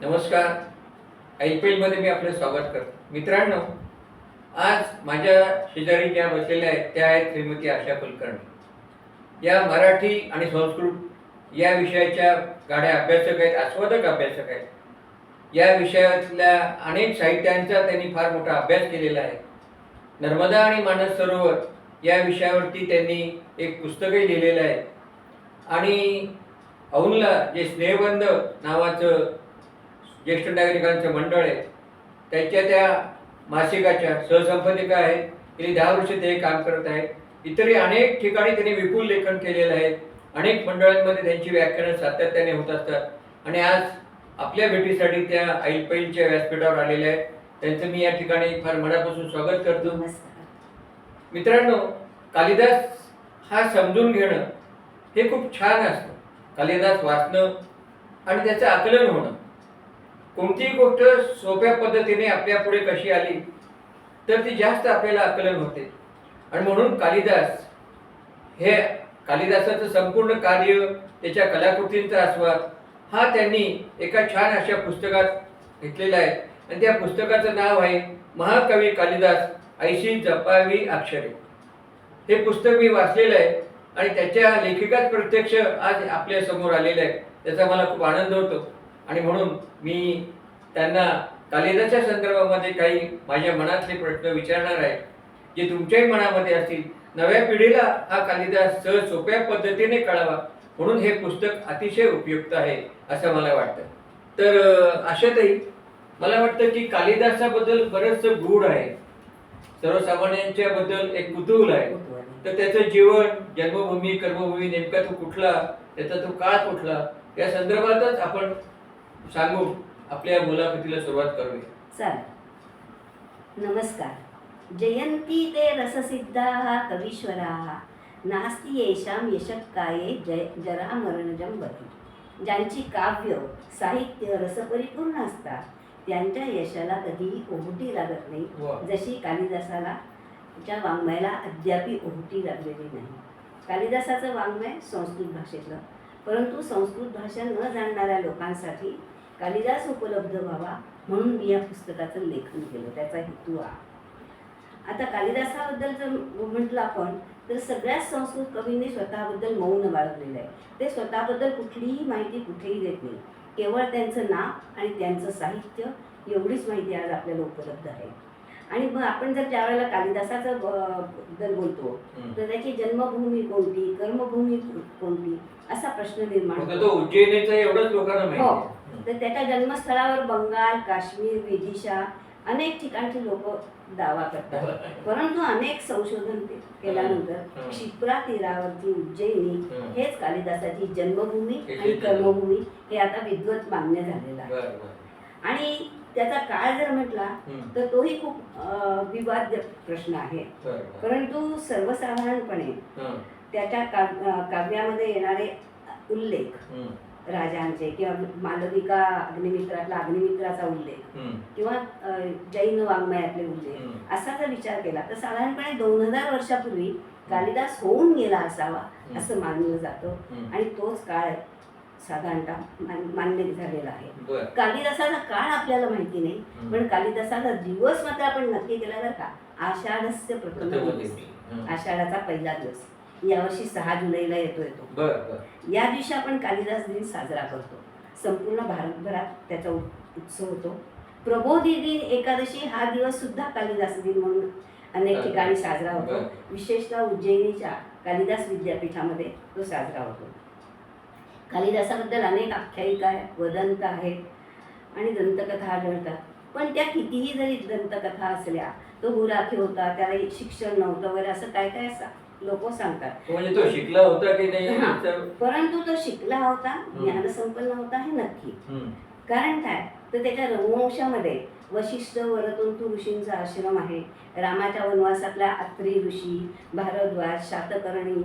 नमस्कार. I P एलमध्ये मी आपलं स्वागत करतो. मित्रांनो आज माझ्या शेजारी ज्या बसलेल्या आहेत त्या आहेत श्रीमती आशा कुलकर्णी. या मराठी आणि संस्कृत या विषयाच्या गाड्या अभ्यासक आहेत आस्वादक अभ्यासक आहेत. या विषयातल्या अनेक साहित्यांचा त्यांनी फार मोठा अभ्यास केलेला आहे. नर्मदा आणि मानस सरोवर या विषयावरती त्यांनी एक पुस्तकही लिहिलेलं आहे. आणि औनला जे स्नेहबंध नावाचं ज्येष्ठ नागरिकांचं मंडळ आहे त्याच्या त्या मासिकाच्या सहसंपादिका आहेत. गेली दहा वर्ष ते काम करत आहेत. इतरही अनेक ठिकाणी त्यांनी विपुल लेखन केलेलं आहे. अनेक मंडळांमध्ये त्यांची व्याख्यानं सातत्याने होत असतात. आणि आज आपल्या भेटीसाठी त्या ऐलपैलच्या व्यासपीठावर आलेल्या आहेत. त्यांचं मी या ठिकाणी फार मनापासून स्वागत करतो. मित्रांनो कालिदास हा समजून घेणं हे खूप छान असतं. कालिदास वाचणं आणि त्याचं आकलन होणं. कोणतीही गोष्ट सोप्या पद्धतीने आपल्या पुढे कशी आली तर ती जास्त आपल्याला आकलन होते. आणि म्हणून कालिदास हे कालिदासाचं संपूर्ण कार्य त्याच्या कलाकृतींचा आस्वाद हा त्यांनी एका छान अशा पुस्तकात घेतलेला आहे. आणि त्या पुस्तकाचं नाव आहे महाकवी कालिदास ऐशी जपावी अक्षरे. हे पुस्तक मी वाचलेलं आहे आणि त्याच्या लेखिकात प्रत्यक्ष आज आपल्यासमोर आलेलं आहे. त्याचा मला खूप आनंद होतो. आणि म्हणून मी त्यांना कालिदाच्या संदर्भामध्ये काही माझ्या मनातले प्रश्न विचारणार आहे जे तुमच्याही मनामध्ये असतील. नव्या पिढीला हा कालिदास सहज सोप्या पद्धतीने कळावा म्हणून हे पुस्तक अतिशय उपयुक्त आहे असं मला वाटतं. तर अशातही मला वाटतं की कालिदासाबद्दल बरंचसं गूढ आहे. सर्वसामान्यांच्या बद्दल एक कुतूहल आहे. तर त्याचं जीवन जन्मभूमी कर्मभूमी नेमका तो कुठला त्याचा तो काळ कुठला या संदर्भातच आपण सांगू? आपल्या मुलाखतीला सुरुवात करूया. चालेल नमस्कार. जयंती ते रससिद्धा कवीश्वरा. नास्ति येषां यशक्काये जय ज्यांची काव्य साहित्य रसपरिपूर्ण असतात त्यांच्या यशाला कधीही ओहोटी लागत नाही. जशी कालिदासाला च्या वाङ्मयाला अद्यापी ओहोटी लागलेली नाही. कालिदासाचं वाङ्मय संस्कृत भाषेतलं. परंतु संस्कृत भाषा न जाणणाऱ्या लोकांसाठी कालिदास उपलब्ध व्हावा म्हणून मी या पुस्तकाचं लेखन केलं त्याचा हेतू हा आता कालिदासाबद्दल जर म्हटलं आपण तर सगळ्याच संस्कृत कवींनी स्वतःबद्दल मौन बाळगलेलं आहे ते स्वतःबद्दल कुठलीही माहिती कुठेही देत नाही केवळ त्यांचं नाव आणि त्यांचं साहित्य एवढीच माहिती आज आपल्याला उपलब्ध आहे आणि मग आपण जर ज्या वेळेला कालिदासाचं बद्दल बोलतो. तर त्याची जन्मभूमी कोणती कर्मभूमी कोणती असा प्रश्न निर्माण होतो. उज्जैनीचा एवढंच लोकांना. तर त्याच्या जन्मस्थळावर बंगाल काश्मीर विदिशा अनेक ठिकाणचे लोक दावा करतात परंतु अनेक संशोधन केल्यानंतर. क्षिप्रा तीरावरची उज्जैनी. हेच कालिदासाची जन्मभूमी आणि कर्मभूमी हे आता विद्वत मान्य झालेलं आहे. आणि त्याचा काळ जर म्हटला. तर तोही खूप अं, विवाद्य प्रश्न आहे. परंतु सर्वसाधारणपणे. त्याच्या काव्यामध्ये येणारे उल्लेख. राजांचे किंवा मालविका अग्निमित्रातला अग्निमित्राचा उल्लेख. किंवा जैन वाङ्मयातले उल्लेख. असा जर विचार केला तर साधारणपणे दोन हजार वर्षापूर्वी कालिदास होऊन गेला असावा असं मानलं जातं. आणि तोच काळ साधारणतः मान- मान्य झालेला आहे. कालिदासाचा काळ आपल्याला माहिती नाही. पण कालिदासाचा दिवस मात्र आपण नक्की केला बरं का आषाढस्य प्रथम दिवस. आषाढाचा पहिला दिवस यावर्षी सहा जुलैला येतोय तो बरं, बरं. या दिवशी आपण कालिदास दिन साजरा करतो. संपूर्ण भारतभरात त्याचा उत्सव होतो. प्रबोधी दिन एकादशी हा दिवस सुद्धा कालिदास दिन म्हणून अनेक ठिकाणी साजरा होतो. विशेषतः उज्जैनीच्या कालिदास विद्यापीठामध्ये तो साजरा होतो. कालिदासाबद्दल अनेक आख्यायिका वदंत आहेत आणि दंतकथा आढळतात. पण त्या कितीही जरी दंतकथा असल्या तो हुराखी होता त्याला शिक्षण नव्हतं वगैरे असं काय काय लोक सांगतात. म्हणजे तो शिकला होता की नाही? परंतु तो शिकला होता ज्ञानसंपन्न होता हे नक्की. कारण काय? तर त्याच्या रघुवंशामध्ये वशिष्ठ वरतंतू ऋषींचा आश्रम आहे. रामाच्या वनवासातल्या अत्री ऋषी भारद्वाज शातकर्णी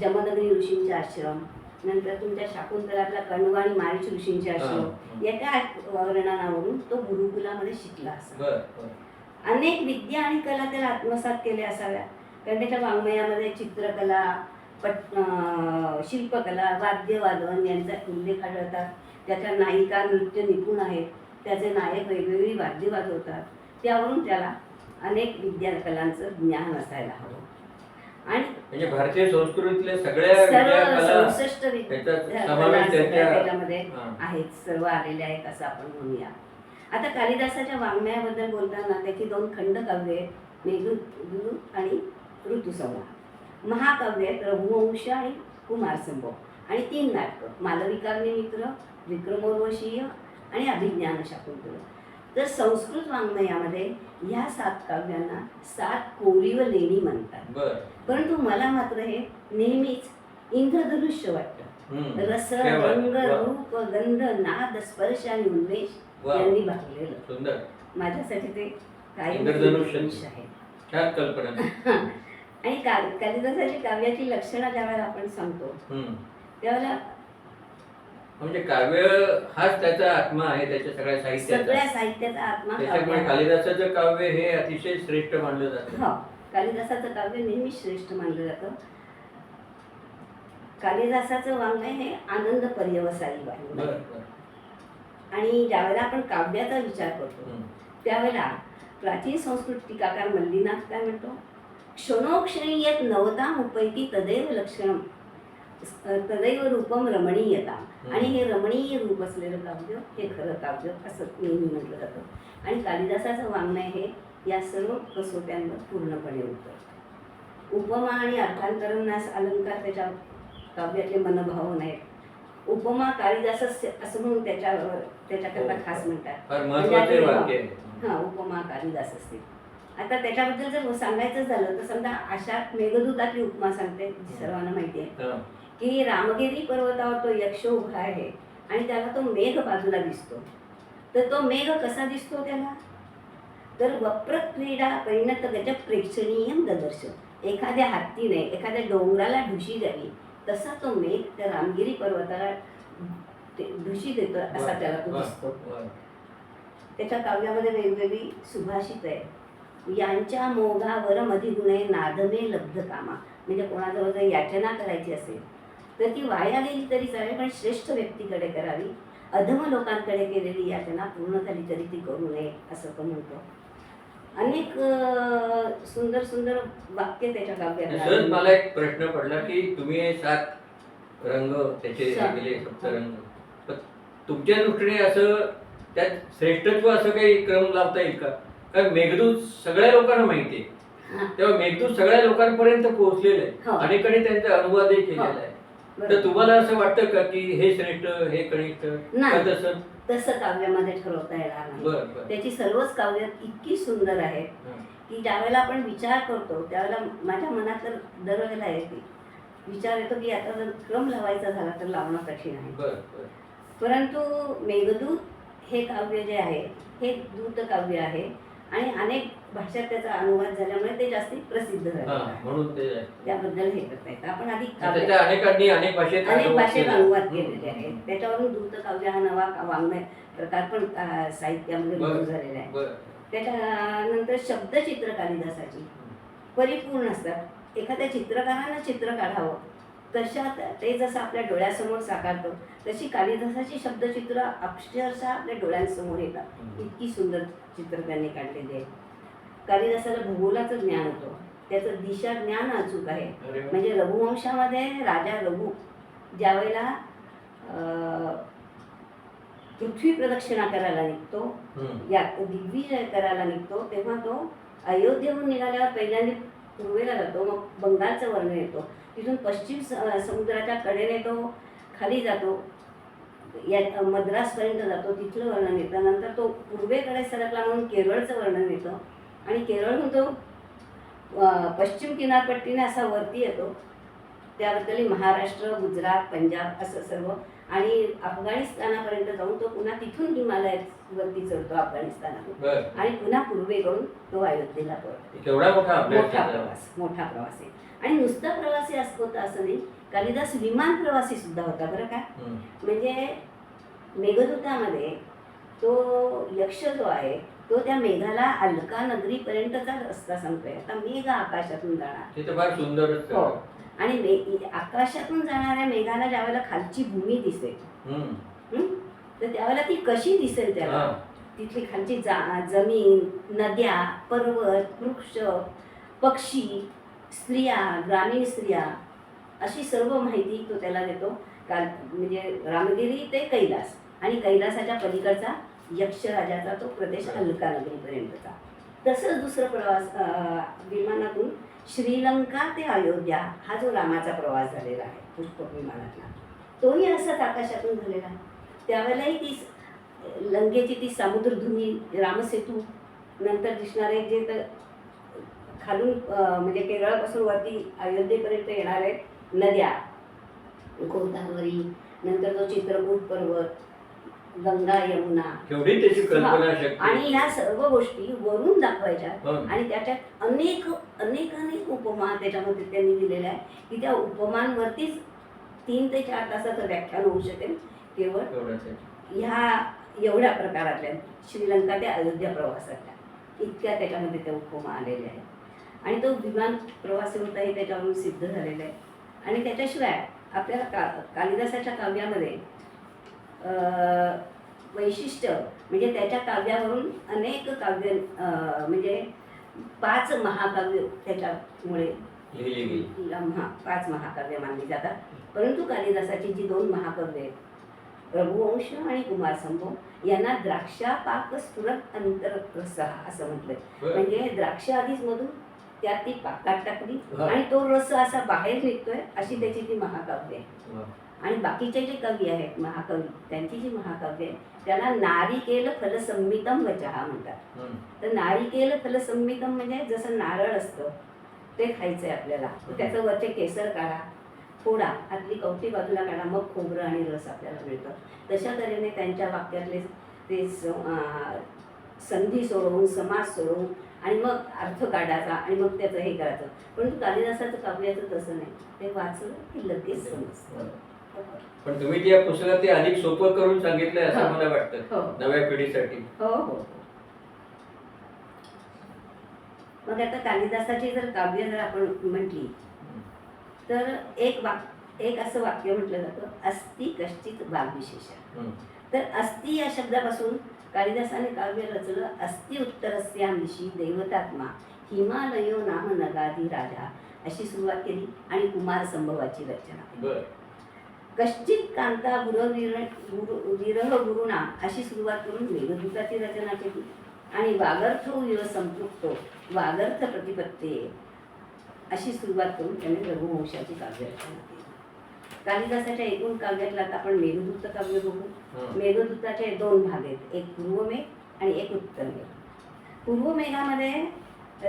जमदग्नी ऋषींचे आश्रम नंतर तुमच्या शाकुंतलातला कण्व आणि मारीच ऋषींचे. आश्रम. या त्या वर्णनावरून तो गुरुकुलामध्ये शिकला असा. अनेक विद्या आणि कला त्याला आत्मसात केल्या असाव्या. कारण त्याच्या वाङ्मयामध्ये चित्रकला पट शिल्पकला वाद्यवादन यांचा उल्लेख आढळतात. त्याच्या नायिका नृत्य निपुण आहेत त्याचे नायक वेगवेगळी वाद्य वाजवतात. त्यावरून त्याला अनेक विद्या कलांचं ज्ञान असायला हवं. आणि म्हणजे भारतीय संस्कृतीतल्या सगळ्या विद्या विद्या त्याच्यामध्ये. आहेत. सर्व आलेले आहेत असं आपण म्हणूया. आता कालिदासाच्या वाङ्मयाबद्दल बोलताना त्याची दोन खंडकाव्ये आहेत मेघदूत आणि ऋतुसंवाद महाकाव्य आहेत रघुवंश आणि कुमारसंभव आणि तीन नाटकं मालविकाग्नी मित्र विक्रमोर्वशीय आणि अभिज्ञान शाकुंतल तर संस्कृत वाङ्मयामध्ये ह्या सात काव्यांना सात कोरीव लेणी म्हणतात परंतु मला मात्र हे नेहमीच इंद्रधनुष्य वाटतं. रस क्या. रंग वा. रूप गंध नाद स्पर्श आणि उन्मेष वा. यांनी सुंदर माझ्यासाठी ते काही इंद्रधनुष्य. आहे आणि कालिदासाची काव्याची लक्षणं ज्यावेळेला आपण सांगतो. त्यावेळेला म्हणजे काव्य हाच त्याचा आत्मा आहे त्याच्या सगळ्या साहित्याचा सगळ्या साहित्याचा आत्मा त्याच्यामुळे. कालिदासाचं काव्य हे अतिशय श्रेष्ठ मानलं जातं हो कालिदासाचं काव्य नेहमी श्रेष्ठ मानलं जातं कालिदासाचं वाङ्मय हे आनंद पर्यवसायी वाङ्मय आणि ज्यावेळेला आपण काव्याचा विचार करतो. त्यावेळेला प्राचीन संस्कृत टीकाकार मल्लीनाथ काय म्हणतो क्षणोक्षणी येत नवताम उपैती तदैव लक्षणम तदैव रूपम रमणीयता. आणि हे रमणीय रूप असलेलं काव्य हे खरं काव्य असं नेहमी म्हटलं जातं. आणि कालिदासाचं वाङ्मय हे या सर्व कसोट्यांवर पूर्णपणे उतरतं उपमा आणि अर्थांतरणास अलंकार त्याच्या काव्यातले मनभावन आहेत उपमा कालिदासस्य असं म्हणून त्याच्यावर त्याच्याकरता खास म्हणतात. फार महत्त्वाचे वाक्य आहे. हा उपमा कालिदास असते आता त्याच्याबद्दल जर सांगायचं झालं तर समजा अशा मेघदूतातली उपमा सांगते जी सर्वांना माहिती आहे. की रामगिरी पर्वतावर तो यक्ष उभा आहे आणि त्याला तो मेघ बाजूला दिसतो. तर तो मेघ कसा दिसतो त्याला? तर वप्रक्रीडा परिणत गज प्रेक्षणीय ददर्शन. एखाद्या हत्तीने एखाद्या डोंगराला ढुशी द्यावी तसा तो मेघ त्या रामगिरी पर्वताला ढुशी देतो असा त्याला तो दिसतो. त्याच्या काव्यामध्ये वेगवेगळी सुभाषित आहे. यांच्या मोघावर मधिगुणे नादमे लब्ध कामा. म्हणजे कोणाजवळ जर याचना करायची असेल तर ती वाया गेली तरी चालेल पण श्रेष्ठ व्यक्तीकडे करावी. अधम लोकांकडे केलेली याचना पूर्ण झाली तरी ती करू नये असं तो म्हणतो. अनेक सुंदर सुंदर वाक्य त्याच्या काव्यात. मला एक प्रश्न पडला की तुम्ही सात रंग त्याचे सप्तरंग तुमच्या दृष्टीने असं त्यात श्रेष्ठत्व असं काही क्रम लावता येईल का? कारण मेघदूत सगळ्या लोकांना माहिती आहे हा, तेव्हा मेघदूत सगळ्या लोकांपर्यंत पोहोचलेलं आहे हो. अनेकांनी त्यांचा अनुवादही केलेला आहे. तर बरोबर. तुम्हाला असं वाटतं का की हे श्रेष्ठ हे कनिष्ठ नाही. तसं? तसं काव्यामध्ये ठरवता येणार नाही. बर बर. त्याची सर्वच काव्य इतकी सुंदर आहेत हं. की ज्यावेळेला आपण विचार करतो त्यावेळेला माझ्या मनात तर दरवेळेला येते. विचार येतो की आता जर क्रम लावायचा झाला तर लावणं कठीण आहे. बर बर. परंतु मेघदूत हे काव्य जे आहे हे दूत काव्य आहे. आणि अनेक भाषात त्याचा अनुवाद झाल्यामुळे ते जास्ती प्रसिद्ध झाले म्हणून. त्याबद्दल हे करता येतं आपण आधी अनेकांनी अनेक भाषेत अनेक अनुवाद भाषेत. अनुवाद केलेले आहेत. त्याच्यावरून दूत काव्य हा नवा वाङ्मय प्रकार पण साहित्यामध्ये झालेला आहे त्याच्यानंतर शब्दचित्र कालिदासाची परिपूर्ण असतात एखाद्या चित्रकारानं चित्र काढावं तशात ते जसं आपल्या डोळ्यासमोर साकारतो तशी कालिदासाची शब्दचित्र अक्षरशः आपल्या डोळ्यांसमोर येतात. इतकी सुंदर चित्र त्यांनी काढलेली आहे कालिदासाला भूगोलाचं ज्ञान होतं त्याचं दिशा ज्ञान अचूक आहे. म्हणजे रघुवंशामध्ये राजा रघु ज्यावेळेला अं, पृथ्वी प्रदक्षिणा करायला निघतो. या दिग्विजय करायला निघतो तेव्हा तो अयोध्येहून निघाल्यावर पहिल्यांदा पूर्वेला जातो मग बंगालचं वर्णन येतो तिथून पश्चिम स- समुद्राच्या कडेने तो खाली जातो. या मद्रासपर्यंत जातो तिथलं वर्णन येतं. नंतर तो पूर्वेकडे सरकला म्हणून केरळचं वर्णन येतं. आणि केरळहून तो पश्चिम किनारपट्टीने असा वरती येतो. त्याबद्दल महाराष्ट्र गुजरात पंजाब असं सर्व आणि अफगाणिस्तानापर्यंत जाऊन तो पुन्हा तिथून हिमालयावरती चढतो अफगाणिस्तानातून. आणि पुन्हा पूर्वेकडून तो अयोध्येला मोठा. प्रवास मोठा प्रवास आहे. आणि नुसता प्रवासी असं होता असं नाही कालिदास विमान प्रवासी सुद्धा होता बरं का. म्हणजे मेघदूतामध्ये तो यक्ष जो आहे तो त्या मेघाला अलका नगरीपर्यंतचा रस्ता सांगतोय. आता मेघ आकाशातून जाणार. आणि मे आकाशातून जाणाऱ्या मेघाला ज्यावेळेला खालची भूमी. हं? तर त्यावेळेला ती कशी दिसेल त्याला. तिथली खालची जा जमीन नद्या पर्वत वृक्ष पक्षी स्त्रिया ग्रामीण स्त्रिया अशी सर्व माहिती तो त्याला देतो काल म्हणजे रामगिरी ते कैलास आणि कैलासाच्या पलीकडचा यक्षराजाचा तो प्रदेश अलका नगरीपर्यंतचा तसंच दुसरं प्रवास अं, विमानातून श्रीलंका ते अयोध्या हा जो रामाचा प्रवास झालेला आहे पुष्पक विमानातला तोही असाच आकाशातून झालेला आहे. त्यावेळेलाही ती लंकेची ती समुद्रधुनी रामसेतू नंतर दिसणारे जे तर खालून म्हणजे केरळापासून वरती अयोध्येपर्यंत येणारे नद्या गोदावरी नंतर तो चित्रकूट पर्वत गंगा यमुना. केवढी त्याची कल्पना आणि शक्ती ह्या सर्व गोष्टी वरून दाखवायच्या. हं. आणि त्याच्यात अनेक अनेक अनेक उपमा त्याच्यामध्ये त्यांनी दिलेल्या आहे की त्या उपमांवरतीच तीन ते चार तासाचं व्याख्यान होऊ शकेल. केवळ. ह्या एवढ्या प्रकारातल्या. श्रीलंका ते अयोध्या प्रवासातल्या. इतक्या त्याच्यामध्ये त्या उपमा आलेल्या आहेत. आणि तो विमान प्रवास होताही त्याच्यावरून सिद्ध झालेला आहे. आणि त्याच्याशिवाय आपल्याला का कालिदासाच्या काव्यामध्ये वैशिष्ट्य म्हणजे त्याच्या काव्यावरून अनेक काव्य म्हणजे पाच महाकाव्य त्याच्यामुळे लिहिली गेली हा पाच महाकाव्य मानली जातात परंतु कालिदासाची जी दोन महाकाव्य आहेत रघुवंश आणि कुमार संभव यांना द्राक्षापाक स्फुरत अंतररसः असं म्हटलंय. म्हणजे द्राक्ष आधीच मधून त्यात ती पाकात टाकली. आणि तो रस असा बाहेर निघतोय अशी त्याची ती महाकाव्य आहे. आणि बाकीचे जे कवी आहेत महाकवी त्यांची जी महाकाव्य आहे त्याला नारिकेल फलसंमितम वचहा म्हणतात. तर नारिकेल फलसंमितम म्हणजे जसं नारळ असतं ते खायचंय आपल्याला. त्याचं वरचे केसर काढा फोडा आतली कवटी बाजूला काढा मग खोबरं आणि रस आपल्याला मिळतं. तशा तऱ्हेने त्यांच्या वाक्यातले ते संधी सोडवून समास सोडवून आणि मग अर्थ काढायचा आणि मग त्याचं हे करायचं. परंतु कालिदासाचं काव्याचं तसं नाही. ते वाचलं की लगेच समजतं. पण तुम्ही त्या पुस्तकात ते अधिक सोपं करून सांगितलंय असं हो. मला वाटतं हो नव्या पिढीसाठी हो. मग आता कालिदासाची जर काव्य जर आपण म्हटली तर एक वाक एक असं वाक्य म्हटलं जातं अस्ति कश्चित वाग्विशेष हं. तर अस्ति या शब्दापासून कालिदासाने काव्य रचलं अस्ति उत्तरस्यां दिशी देवतात्मा हिमालयो नाम नगाधी राजा अशी सुरुवात केली आणि कुमार संभवाची रचना केली. कश्चित कांता गुरवीर गुरु विरह गुरुना अशी सुरुवात करून मेघदूताची रचना केली. आणि वागर्थ विव संपृक्तो वागर्थ प्रतिपत्ते अशी सुरुवात करून त्याने रघुवंशाची काव्यरचना केली. कालिदासाच्या एकूण काव्यातला आता आपण मेघदूत काव्य बघू. मेघदूताचे दोन भाग आहेत. एक पूर्वमेघ आणि एक उत्तरमेघ. पूर्वमेघामध्ये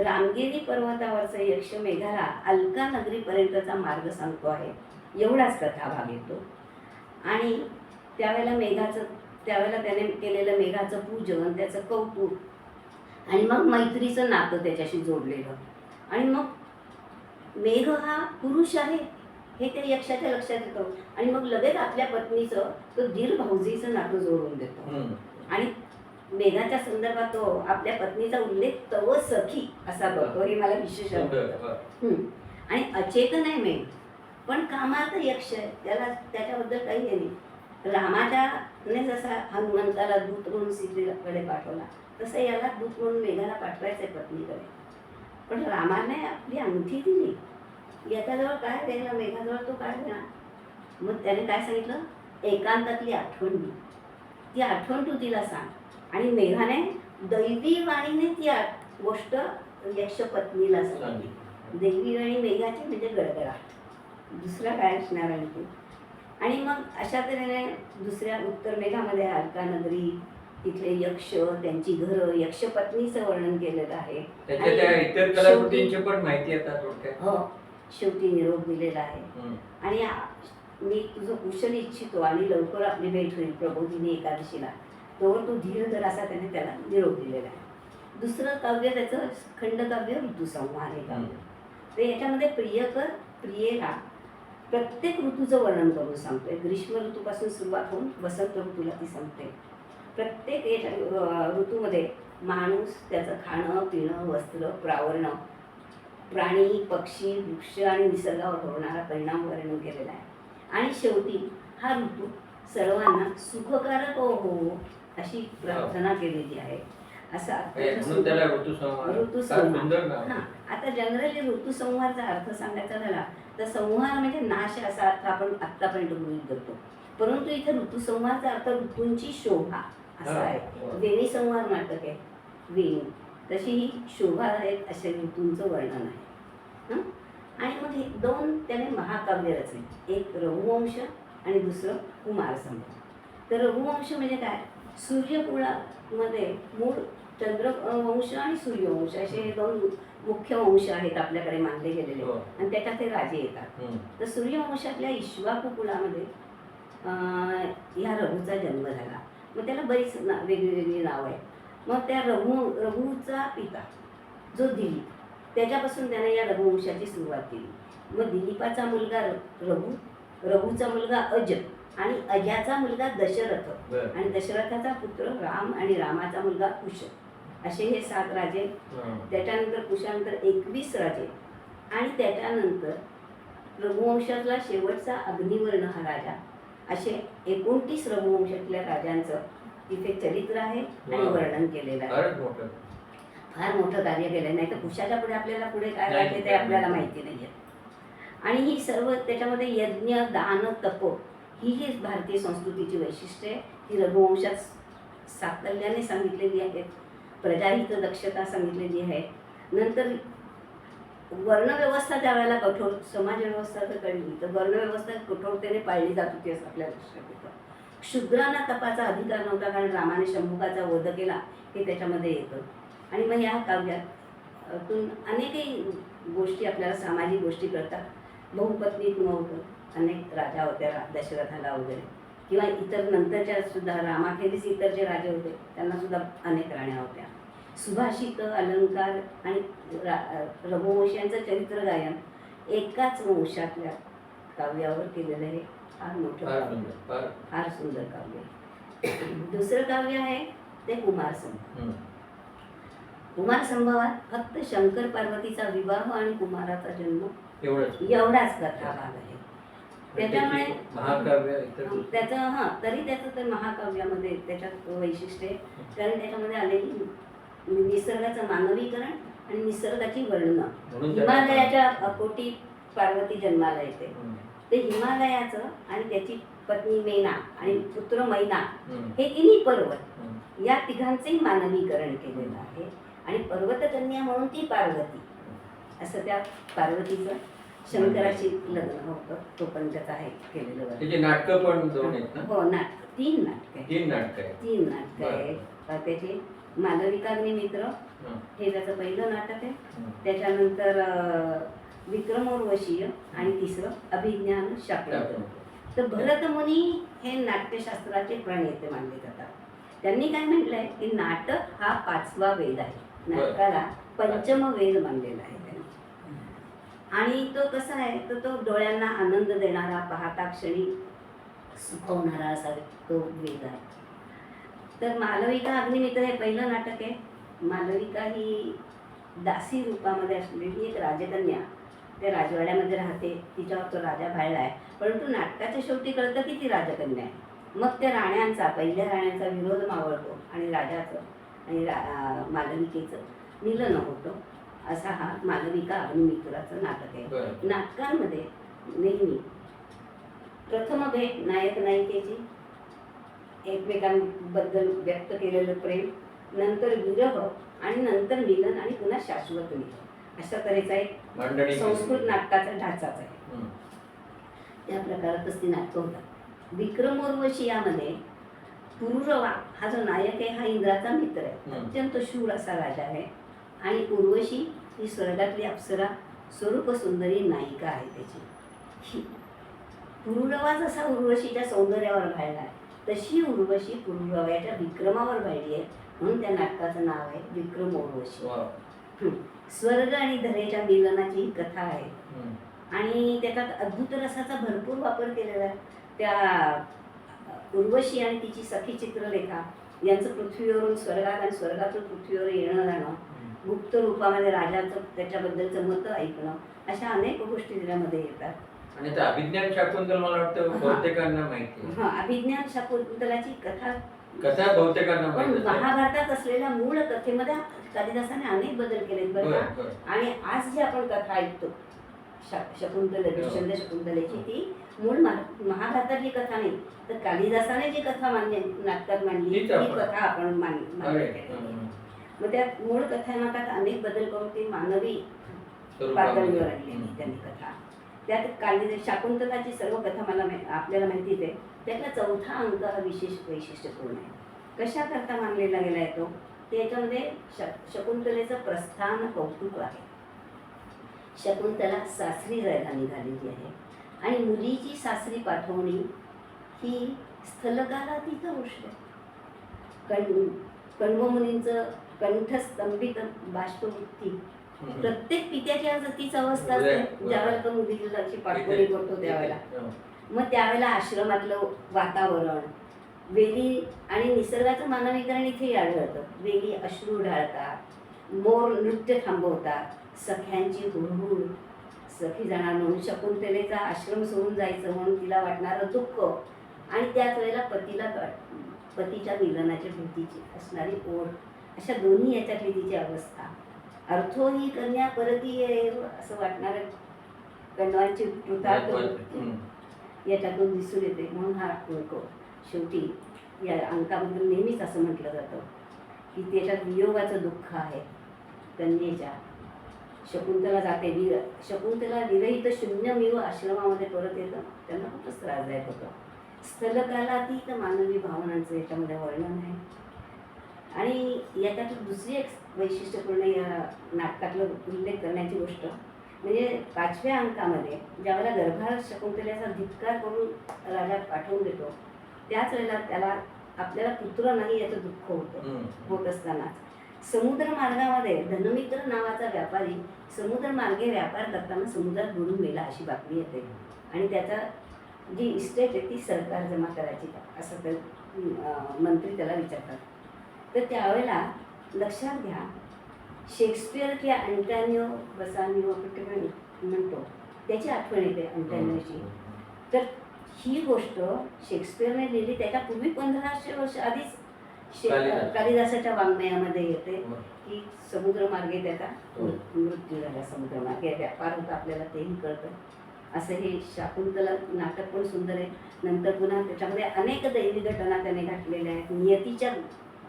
रामगिरी पर्वतावरचा यक्ष मेघाला अलका नगरीपर्यंतचा मार्ग सांगतो आहे. एवढाच कथा भाग येतो आणि त्यावेळेला मेघाचं त्यावेळेला त्याने केलेलं मेघाचं पूजन त्याचं कौतुक आणि मग मैत्रीचं नातं त्याच्याशी जोडलेलं आणि मग मेघ हा पुरुष आहे हे त्या यक्षाच्या लक्षात येतं आणि मग लगेच आपल्या पत्नीचं तो दीर भाऊजीचं नातं जोडून देतो. आणि मेघाच्या संदर्भात तो आपल्या पत्नीचा उल्लेख तव सखी असा करतो हे मला विशेष. आवडतं. आणि अचेतन आहे मेघ पण कामात यक्ष आहे. त्याला त्याच्याबद्दल काही हे नाही. रामाच्याने जसा हनुमंताला दूत म्हणून सीतेकडे पाठवला तसं याला दूत म्हणून मेघाला पाठवायचं आहे पत्नीकडे. पण रामाने आपली अंगठी दिली. याच्याजवळ काय द्यायला मेघाजवळ तो काय देणार? मग त्याने काय सांगितलं? एकांतातली आठवण दे. ती आठवण तू तिला सांग. आणि मेघाने दैवी वाणीने ती गोष्ट यक्ष पत्नीला सांगितली. सांगितलं. देवी आणि मेघाची म्हणजे गडगडा दुसरा काय असणार आणखी? आणि मग अशा तऱ्हेने दुसऱ्या उत्तर मेघामध्ये अलका नगरी तिथले यक्ष त्यांची घरं यक्ष पत्नीचं वर्णन केलेलं आहे. त्याच्या त्या आणि इतर कलाकृतींची पण माहिती आता थोडक्यात. हो शेवटी निरोप दिलेला आहे. आणि आ- मी तुझं कुशल इच्छितो आणि लवकर आपली भेट होईल प्रबोधिनी एकादशीला. तोवर तू धीर धर असा त्याने त्याला निरोप दिलेला आहे. दुसरं काव्य त्याचं खंडकाव्य ऋतुसंहार हे काव्य तर याच्यामध्ये प्रियकर प्रियेला प्रत्येक ऋतूचं वर्णन करून सांगतोय. ग्रीष्म ऋतूपासून सुरुवात होऊन वसंत ऋतूला ती सांगते. प्रत्येक ऋतूमध्ये माणूस त्याचं खाणं पिणं वस्त्र प्रावरण प्राणी पक्षी वृक्ष आणि निसर्गावर होणारा परिणाम वर्णन केलेला आहे. आणि शेवटी हा ऋतू सर्वांना सुखकारक हो अशी प्रार्थना केलेली आहे. असा हे ऋतुसंहार ऋतुसंहार. हा आता जनरली ऋतुसंहारचा अर्थ सांगायचा झाला तर संहार म्हणजे नाश असा अर्थ आपण आतापर्यंत गृहीत धरतो. परंतु इथे ऋतुसंहारचा अर्थ ऋतूंची शोभा असा आहे. वेणी संहार नाटक आहे वेणी. तशी ही शोभा आहेत असे ऋतूंचं वर्णन आहे. हं? आणि मग हे दोन त्याने महाकाव्य रचले. एक रघुवंश आणि दुसरं कुमारसंभव तर रघुवंश म्हणजे काय? सूर्यकुळामध्ये मूळ चंद्रवंश आणि सूर्यवंश असे हे दोन मुख्य वंश आहेत आपल्याकडे मानले गेलेले. हो. आणि त्याच्यात ते राजे येतात. हम्म. तर सूर्यवंशातल्या इश्वाकू कुळामध्ये अं, ह्या रघुचा जन्म झाला. मग त्याला बरीच ना वेगळी वेगळी नावं आहेत. मग त्या रघु रघुचा पिता जो दिलीप त्याच्यापासून त्याने या रघुवंशाची सुरुवात केली. मग दिलीपाचा मुलगा र- रघु रघुचा मुलगा अज आणि अजाचा मुलगा दशरथ. बरं. आणि दशरथाचा पुत्र राम आणि रामाचा मुलगा कुश. असे हे सात राजे. त्याच्यानंतर कुशानंतर एकवीस राजे आणि त्याच्यानंतर रघुवंशातला शेवटचा अग्निवर्ण हा राजा. असे एकोणतीस रघुवंशातल्या राजांचं तिथे चरित्र आहे आणि. वर्णन केलेलं आहे. फार मोठं कार्य केलं नाही तर कुशाच्या पुढे आपल्याला पुढे काय. वाटते ते आपल्याला माहिती नाही आणि ही सर्व त्याच्यामध्ये यज्ञ दान तप ही जी भारतीय संस्कृतीची वैशिष्ट्ये ही रघुवंशात साकल्याने सांगितलेली आहेत. प्रजाहित दक्षता सांगितलेली आहे. नंतर वर्णव्यवस्था त्यावेळेला कठोर समाजव्यवस्था जर कळली. तर वर्णव्यवस्था कठोरतेने पाळली जात होती असं आपल्या लक्षात येतं. शूद्रांना तपाचा अधिकार नव्हता कारण रामाने शंभुकाचा वध केला हे त्याच्यामध्ये येतं. आणि मग या काव्यात अतून अनेकही गोष्टी आपल्याला सामाजिक गोष्टी करतात बहुपत्नी होतं अनेक राजा होत्या दशरथाला वगैरे. किंवा इतर नंतरच्या सुद्धा रामाखेरीस इतर जे राजे होते त्यांना सुद्धा अनेक राण्या होत्या. सुभाषित अलंकार आणि रा- रघुवंशांचं चरित्र गायन एकाच वंशातल्या काव्यावर केलेलं हे फार मोठं फार सुंदर फार. फार सुंदर काव्य आहे. दुसरं काव्य आहे ते कुमारसंभव. हं. कुमारसंभवात फक्त शंकर पार्वतीचा विवाह आणि कुमाराचा जन्म एवढंच. एवढाच कथा भाग आहे. त्याच्यामुळे त्याची महाकाव्य हां तरी त्याचं तर महाकाव्यामध्ये त्याच्यात वैशिष्ट्य आहे. कारण त्याच्यामध्ये आलेली निसर्गाचं मानवीकरण आणि निसर्गाची त्याला- हिमालयाच्या अकोटी पार्वती जन्माला येते. ते हिमालयाचं आणि त्याची पत्नी मेना आणि पुत्र मैना हं. तिन्ही पर्वत. या तिघांचंही मानवीकरण केलेलं आहे. आणि पर्वतकन्या म्हणून ती पार्वती. असं त्या पार्वतीचं शंकराशी लग्न होतं. तो पण त्याचा आहे केलेलं वर्णन. त्याची नाटकं पण दोन आहेत ना? हो नाटक. तीन नाटक आहे तीन नाटकं आहेत. तीन नाटक आहे त्याची मालविकाग्निमित्र हं. हे त्याचं पहिलं नाटक आहे. हं. त्याच्यानंतर अं, विक्रमोर्वशीय आणि तिसरं अभिज्ञान शाकुंतल. तर भरतमुनी हे नाट्यशास्त्राचे प्रणेते मानले जातात. त्यांनी काय म्हटलंय? की नाटक हा पाचवा वेद आहे. नाटकाला पंचम वेद मानलेला आहे. आणि तो कसा आहे? तर तो डोळ्यांना आनंद देणारा पाहता क्षणी सुखवणारा असा तो वेद आहे. तर मालविका अग्निमित्र हे पहिलं नाटक आहे. मालविका ही दासी रूपामध्ये असलेली एक राजकन्या. त्या राजवाड्यामध्ये राहते. तिच्यावर तो राजा भाळला आहे. परंतु नाटकाच्या शेवटी कळतं की ती राजकन्या आहे. मग त्या राण्यांचा पहिल्या राण्यांचा विरोध मावळतो आणि राजाचं आणि रा मालविकेचं मिलन होतं. असा हा मालविका अग्निमित्राचं नाटक आहे. नाटकांमध्ये नेहमी प्रथम भेट नायक नायिकेची एकमेकांबद्दल व्यक्त केलेलं प्रेम नंतर विरह आणि नंतर मिलन आणि पुन्हा शाश्वत मिलन. अशा तऱ्हेचा एक संस्कृत नाटकाचा ढाचाच आहे. त्या प्रकारातच ती नाटकं होतात. विक्रमोर्वशी यामध्ये पुरुरवा हा जो नायक आहे हा इंद्राचा मित्र आहे. अत्यंत शूर असा राजा आहे. आणि उर्वशी ही स्वर्गातली अप्सरा स्वरूप सुंदरी नायिका आहे त्याची ही पुरुरवा जसा उर्वशीच्या सौंदर्यावर भाळला आहे तशी उर्वशी पुरुरव्याच्या विक्रमावर भाळली आहे म्हणून त्या नाटकाचं नाव आहे विक्रम उर्वशी. स्वर्ग आणि धरेच्या मिलनाची ही कथा आहे. आणि त्याच्यात अद्भुत रसाचा भरपूर वापर केलेला आहे त्या उर्वशी आणि तिची सखी चित्रलेखा यांचं पृथ्वीवरून स्वर्गात आणि स्वर्गातून पृथ्वीवर येणं जाणं. गुप्त रूपामध्ये राजाचं त्याच्याबद्दलचं मत ऐकणं अशा अनेक गोष्टी त्याच्यामध्ये येतात आणि आता अभिज्ञान शाकुंतल मला वाटतं. बहुतेकांना माहिती. हा अभिज्ञान शाकुंतलाची कथा कथा बहुतेकांना पण माहिती. महाभारतात असलेल्या मूळ कथेमध्ये कालिदासाने अनेक बदल केलेत बरं का बरं, बरं. आणि आज जी आपण कथा ऐकतो शा- शकुंतल हो. दुष्यंत शकुंतलेची ती मूळ महा- महाभारतातली कथा नाही तर कालिदासाने जी कथा मांडली नाटकात मांडली ती तीच आपण- कथा आपण मान- मान्य अरे, केलेली हं, आहे. हं. मग त्या मूळ कथानकात अनेक बदल करून ती मानवी. पातळीवर आणलेली हं. त्यांनी कथा. त्यात काली शाकुंतलाची सर्व कथा मला आपल्याला माहितीच आहे. त्यातला चौथा अंक हा विशेष वैशिष्ट्यपूर्ण आहे. कशा करता मानलेला गेला आहे तो? त्याच्यामध्ये श- शकुंतलेचं प्रस्थान कौतुक आहे. शकुंतला सासरी जायला निघालेली आहे. आणि मुलीची सासरी पाठवणी ही स्थलकालातीत गोष्ट आहे. कण कण्वमुनींचं कंठस्तंभित हं. प्रत्येक पित्याची आज तीच अवस्था बरोबर, असते. ज्यावेळेला तो मुलीला पाठवणी करतो त्यावेळेला हं. मग त्यावेळेला आश्रमातलं वातावरण वेली आणि निसर्गाचं मानवीकरण इथेही आढळतं वेली अश्रू ढाळतात मोर नृत्य थांबवतात सख्यांची हुळहुळ सखी जाणार म्हणून शकुंतलेचा आश्रम सोडून जायचं म्हणून तिला वाटणारं दुःख आणि त्याच वेळेला पतीला पतीच्या मिलनाच्या भीतीची असणारी ओढ अशा दोन्ही याच्यातली तिची अवस्था. अर्थो ही कन्या परती असं वाटणारं हं. याच्यातून दिसून येते. म्हणून हा अंक शेवटी या अंकाबद्दल नेहमीच असं म्हटलं जातं की त्याच्यात वियोगाचं दुःख आहे. कन्येच्या. शकुंतला जाते वीर शकुंतला विरहित शून्यमेव आश्रमामध्ये परत येतं. त्यांना खूपच त्रासदायक होतं. स्थलकालातीत मानवी भावनांचं याच्यामध्ये वर्णन आहे. आणि याच्यातली दुसरी एक वैशिष्ट्यपूर्ण या नाटकातलं उल्लेख करण्याची गोष्ट म्हणजे पाचव्या अंकामध्ये ज्यावेळेला गर्भार शकुंतलेचा धिक्कार करून राजा पाठवून देतो त्याच वेळेला त्याला आपल्याला पुत्र नाही याचं दुःख होतं. होत असताना. समुद्र मार्गामध्ये धनमित्र नावाचा व्यापारी समुद्र मार्गे व्यापार करताना समुद्रात बुडून मेला अशी बातमी येते. आणि त्याचा जी इस्टेट आहे ती सरकार जमा करायची का असं ते अं, मंत्री त्याला विचारतात. तर त्यावेळेला लक्षात घ्या शेक्सपियर किंवा अँटॅनिओ बसानिओ म्हण- म्हणतो त्याची आठवण येते अँटॅनिओची तर ही गोष्ट शेक्सपियरने लिहिली त्याच्या पूर्वी पंधराशे वर्ष आधीच शे- कालिदास. कालिदासाच्या वाङ्मयामध्ये येते हं. की समुद्रमार्गे त्याचा हो. मृत्यू झाला समुद्रमार्गे व्यापार होता आपल्याला तेही कळतं असं हे शाकुंतला नाटक पण सुंदर आहे नंतर पुन्हा त्याच्यामध्ये अनेक दैवी घटना त्याने घातलेल्या आहेत नियतीच्या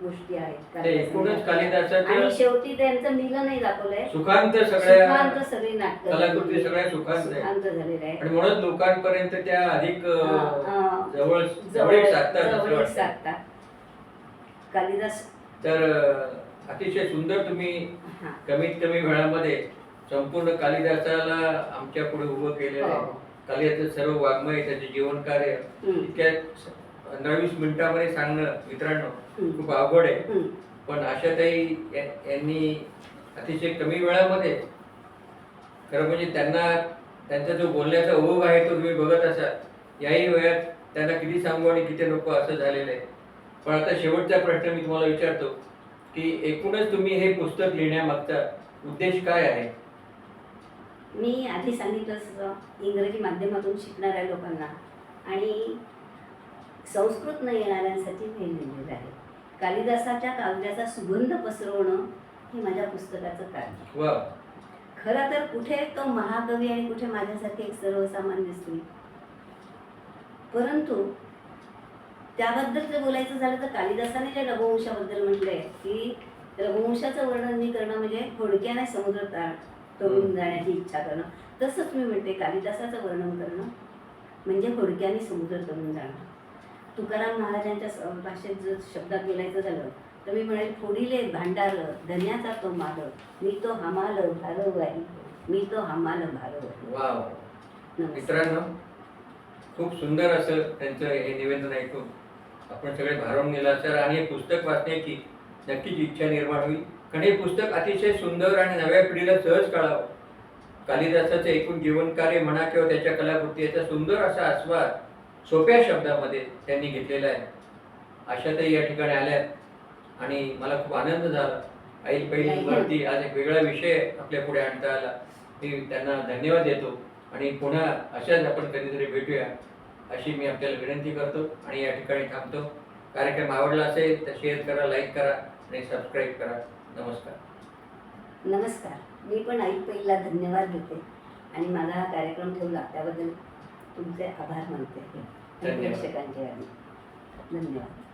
गोष्टी आहेत. ते एकूणच कालिदासाने. आणि शेवटी त्यांचं मिलनही दाखवलंय. सुखांत सगळ्या सुखांत सगळी नाटक कलाकृती सगळ्या सुखांत आहे सुखांत झालेले आहेत. आणि म्हणून लोकांपर्यंत त्या अधिक अं, अं, अं, जवळ जवळ जवळीक साधतात असं जवळीक वाटतं. साधतात. कालिदास तर अं, अतिशय सुंदर तुम्ही हा. कमीत कमी वेळामध्ये संपूर्ण कालिदासाला आमच्या पुढे उभं केलेलं आहे. हो. सर्व वाङ्मय त्याचे जीवन कार्य हम्म, इतक्या पंधरा वीस मिनिटामध्ये सांगणं मित्रांनो खूप अवघड आहे. पण आशाताई यांनी अतिशय कमी वेळामध्ये खरं म्हणजे त्यांना त्यांचा जो बोलण्याचा ओघ आहे तो तुम्ही बघत असाल. याही वयात त्यांना किती सांगू आणि किती नको असं झालेलं आहे. पण आता शेवटचा प्रश्न मी तुम्हाला विचारतो की एकूणच तुम्ही हे पुस्तक लिहिण्यामागचा उद्देश काय आहे? मी आधी सांगितलं इंग्रजी माध्यमातून शिकणाऱ्या लोकांना. आणि संस्कृत न येणाऱ्यांसाठी हे लिहिलेलं आहे. कालिदासाच्या काव्याचा सुगंध पसरवणं हे माझ्या पुस्तकाचं कार्य खरं तर कुठे तो महाकवी आणि कुठे माझ्यासारखे एक सर्वसामान्य स्त्री. परंतु त्याबद्दल जर बोलायचं झालं तर कालिदासाने जे रघुवंशाबद्दल म्हटलंय की रघुवंशाचं वर्णन मी करणं म्हणजे थोडक्याने समुद्र तरुण हम्म. जाण्याची इच्छा करणं. तसंच मी म्हणते कालिदासाचं वर्णन करणं म्हणजे थोडक्याने समुद्र तरुण जाणं. तुकाराम महाराजांच्या भाषेत जर शब्दात बोलायचं झालं तर मी म्हणेल फोडिले भांडार धन्याचा तो माल मी तो हमाल भारवाई मी तो हमाल भारवाई वा नमस्कार. मित्रांनो खूप सुंदर असं त्यांचं हे निवेदन ऐकून आपण सगळे भारावून गेला सर आणि हे पुस्तक वाचण्याची नक्कीच इच्छा निर्माण होईल. कारण हे पुस्तक अतिशय सुंदर आणि नव्या पिढीला सहज कळावं. कालिदासाचं एकूण जीवनकार्य म्हणा किंवा त्याच्या कलाकृती याचा सुंदर असा आस्वाद सोप्या शब्दामध्ये त्यांनी घेतलेला आहे. आशाताई या ठिकाणी आल्यात आणि मला खूप आनंद झाला. आई पहिली वरती आज एक वेगळा विषय आपल्या पुढे आणता आला. मी त्यांना धन्यवाद देतो आणि पुन्हा अशाच आपण कधीतरी भेटूया अशी मी आपल्याला विनंती करतो आणि या ठिकाणी थांबतो. कार्यक्रम आवडला असेल तर शेअर करा लाईक करा आणि सबस्क्राईब करा. नमस्कार. नमस्कार. मी पण आई पहिला धन्यवाद देते आणि माझा हा कार्यक्रम ठेवला त्याबद्दल तुमचे आभार मानते. प्रेक्षकांचे आम्ही धन्यवाद